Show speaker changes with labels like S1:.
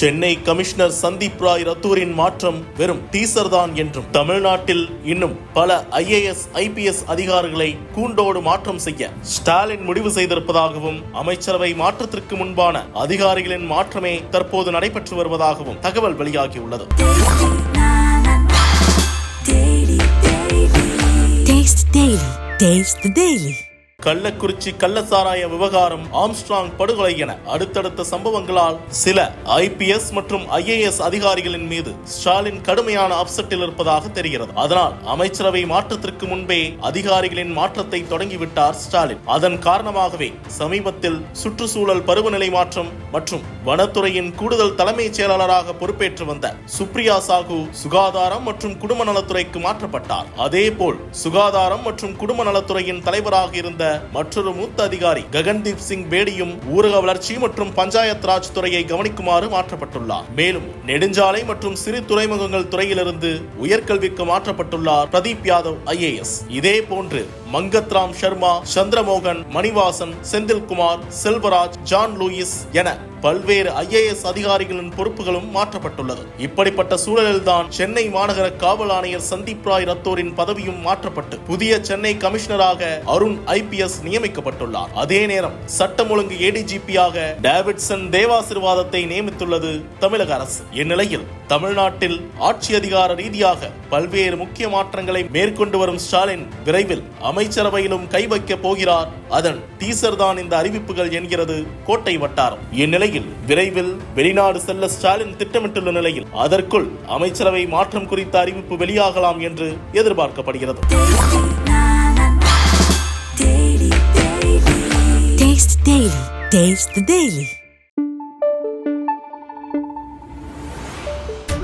S1: Chennai commissioner Sandeep Rai ரத்தூரின் மாற்றம் வெறும் டீசர் தான் என்றும் தமிழ்நாட்டில் இன்னும் பல ஐஏஎஸ் ஐபிஎஸ் அதிகாரிகளை கூண்டோடு மாற்றம் செய்ய ஸ்டாலின் முடிவு செய்திருப்பதாகவும் அமைச்சரவை மாற்றத்திற்கு முன்பான அதிகாரிகளின் மாற்றமே தற்போது நடைபெற்று வருவதாகவும் தகவல் வெளியாகியுள்ளது
S2: Taste the Daily.
S1: கள்ளக்குறிச்சி கள்ளசாராய விவகாரம் ஆம்ஸ்ட்ராங் படுகொலை என அடுத்தடுத்த சம்பவங்களால் சில ஐபிஎஸ் மற்றும் ஐஏஎஸ் அதிகாரிகளின் மீது ஸ்டாலின் கடுமையான அப்செட்டில் இருப்பதாக தெரிகிறது. அதனால் அமைச்சரவை மாற்றத்திற்கு முன்பே அதிகாரிகளின் மாற்றத்தை தொடங்கிவிட்டார் ஸ்டாலின். அதன் காரணமாகவே சமீபத்தில் சுற்றுச்சூழல் பருவநிலை மாற்றம் மற்றும் வனத்துறையின் கூடுதல் தலைமைச் செயலாளராக பொறுப்பேற்று வந்த சுப்ரியா சாகு சுகாதாரம் மற்றும் குடும்ப நலத்துறைக்கு மாற்றப்பட்டார். அதேபோல் சுகாதாரம் மற்றும் குடும்ப நலத்துறையின் தலைவராக இருந்த மற்றொரு மூத்த அதிகாரி ககன்தீப் சிங் பேடியும் ஊரக வளர்ச்சி மற்றும் பஞ்சாயத் ராஜ் துறையை கவனிக்குமாறு மாற்றப்பட்டுள்ளார். மேலும் நெடுஞ்சாலை மற்றும் சிறு துறைமுகங்கள் துறையிலிருந்து உயர்கல்விக்கு மாற்றப்பட்டுள்ளார் பிரதீப் யாதவ் ஐஏஎஸ். இதே போன்று மங்கத்ராம் சர்மா சந்திரமோகன் மணிவாசன் செந்தில்குமார் செல்வராஜ் ஜான் லூயிஸ் என பல்வேறு ஐஏஎஸ் அதிகாரிகளின் பொறுப்புகளும் மாற்றப்பட்டுள்ளது. இப்படிப்பட்ட சூழலில்தான் சென்னை மாநகர காவல் ஆணையர் சந்தீப் ராய் ரத்தோரின் பதவியும் மாற்றப்பட்டு புதிய சென்னை கமிஷனராக அருண் ஐபிஎஸ் நியமிக்கப்பட்டுள்ளார். அதே நேரம் சட்டம் ஒழுங்கு ஏடிஜிபியாக டேவிட்சன் தேவாசிர்வாதத்தை நியமித்துள்ளது தமிழக அரசு. இந்நிலையில் தமிழ்நாட்டில் ஆட்சி அதிகார ரீதியாக பல்வேறு முக்கிய மாற்றங்களை மேற்கொண்டு வரும் ஸ்டாலின் விரைவில் அமைச்சரவையிலும் கை வைக்கப் போகிறார். அதன் டீசர் தான் இந்த அறிவிப்புகள் என்கிறது கோட்டை வட்டாரம். இந்நிலையில் விரைவில் வெளிநாடு செல்ல ஸ்டாலின் திட்டமிட்டுள்ள நிலையில் அதற்குள் அமைச்சரவை மாற்றம் குறித்த அறிவிப்பு வெளியாகலாம் என்று எதிர்பார்க்கப்படுகிறது.
S2: Taste Taste the Daily.